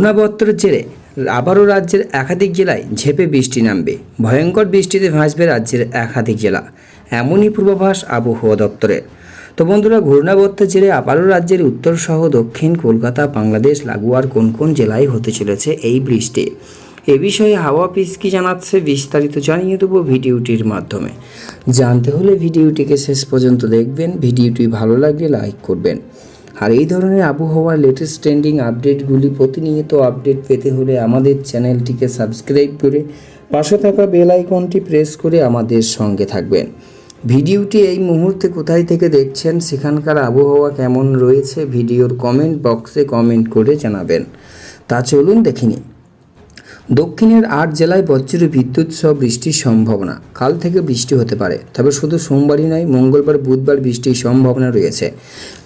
ঘূর্ণাবর্তের জেরে আবারও রাজ্যের একাধিক জেলায় ঝেপে বৃষ্টি নামবে। ভয়ঙ্কর বৃষ্টিতে ভাসবে রাজ্যের একাধিক জেলা। এমনই পূর্বাভাস আবহাওয়া দপ্তরের। তো বন্ধুরা, ঘূর্ণাবর্তের জেরে আবারও রাজ্যের উত্তর সহ দক্ষিণ কলকাতা, বাংলাদেশ, লাগোয়ার কোন কোন জেলায় হতে চলেছে এই বৃষ্টি? এ বিষয়ে হাওয়া অফিস কি জানাচ্ছে বিস্তারিত জানিয়ে দেবো ভিডিওটির মাধ্যমে। জানতে হলে ভিডিওটিকে শেষ পর্যন্ত দেখবেন। ভিডিওটি ভালো লাগলে লাইক করবেন। আর এই ধরনের আবহাওয়ার লেটেস্ট ট্রেন্ডিং আপডেটগুলি প্রতিনিয়ত আপডেট পেতে হলে আমাদের চ্যানেলটিকে সাবস্ক্রাইব করে পাশে থাকা বেল আইকনটি প্রেস করে আমাদের সঙ্গে থাকবেন। ভিডিওটি এই মুহূর্তে কোথায় থেকে দেখছেন, সেখানকার আবহাওয়া কেমন রয়েছে, ভিডিওর কমেন্ট বক্সে কমেন্ট করে জানাবেন। তা চলুন দেখিনি দক্ষিণের আট জেলায় বজ্র বিদ্যুৎ সহ বৃষ্টির সম্ভাবনা। কাল থেকে বৃষ্টি হতে পারে, তবে শুধু সোমবারই নয়, মঙ্গলবার, বুধবার বৃষ্টির সম্ভাবনা রয়েছে।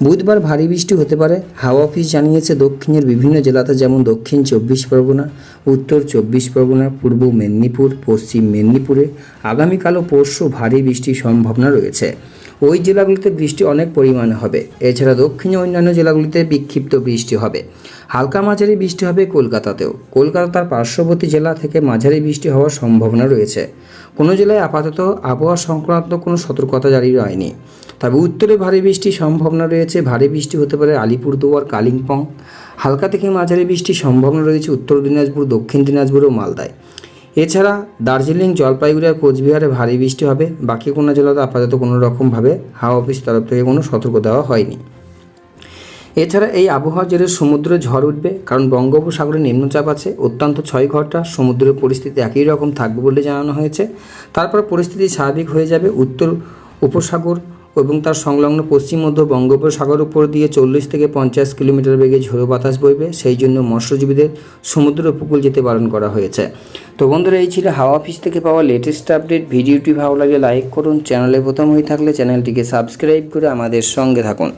বুধবার ভারী বৃষ্টি হতে পারে, হাওয়া অফিস জানিয়েছে দক্ষিণের বিভিন্ন জেলাতে, যেমন দক্ষিণ চব্বিশ পরগনা উত্তর চব্বিশ পরগনা, পূর্ব মেদিনীপুর, পশ্চিম মেদিনীপুরে আগামীকাল ও পরশু ভারী বৃষ্টির সম্ভাবনা রয়েছে। ওই জেলাগুলিতে বৃষ্টি অনেক পরিমাণে হবে। এছাড়া দক্ষিণে অন্যান্য জেলাগুলিতে বিক্ষিপ্ত বৃষ্টি হবে। হালকা মাঝারি বৃষ্টি হবে কলকাতাতেও। কলকাতা তার পার্শ্ববর্তী জেলা থেকে মাঝারি বৃষ্টি হওয়ার সম্ভাবনা রয়েছে। কোনো জেলায় আপাতত আবহাওয়া সংক্রান্ত কোনো সতর্কতা জারি হয়নি। তবে উত্তরে ভারী বৃষ্টির সম্ভাবনা রয়েছে। ভারী বৃষ্টি হতে পারে আলিপুরদুয়ার, কালিম্পং হালকা থেকে মাঝারি বৃষ্টির সম্ভাবনা রয়েছে উত্তর দিনাজপুর, দক্ষিণ দিনাজপুর ও মালদায়। এছাড়া দার্জিলিং, জলপাইগুড়ি আর কোচবিহারে ভারী বৃষ্টি হবে। বাকি কোনো জেলাতে আপাতত কোনো রকমভাবে হাওয়া অফিস তরফ থেকে কোনো সতর্ক দেওয়া হয়নি। এছাড়া এই আবহাওয়া জেরে সমুদ্রে ঝড় উঠবে, কারণ বঙ্গোপসাগরে নিম্নচাপ আছে। অত্যন্ত ছয় ঘণ্টা সমুদ্রের পরিস্থিতি একই রকম থাকবে বলে জানানো হয়েছে। তারপর পরিস্থিতি স্বাভাবিক হয়ে যাবে। উত্তর উপসাগর এবং তার সংলগ্ন পশ্চিম মধ্য বঙ্গোপসাগর উপর দিয়ে চল্লিশ থেকে পঞ্চাশ কিলোমিটার বেগে ঝোড়ো বাতাস বইবে, সেই জন্য মৎস্যজীবীদের সমুদ্র উপকূল যেতে বারণ করা হয়েছে। তো বন্ধুরা, এই ছিল হাওয়া অফিস থেকে পাওয়া লেটেস্ট আপডেট ভিডিওটি ভালো লাগে লাইক করুন, চ্যানেলে প্রথম হয়ে থাকলে চ্যানেলটিকে সাবস্ক্রাইব করে আমাদের সঙ্গে থাকুন।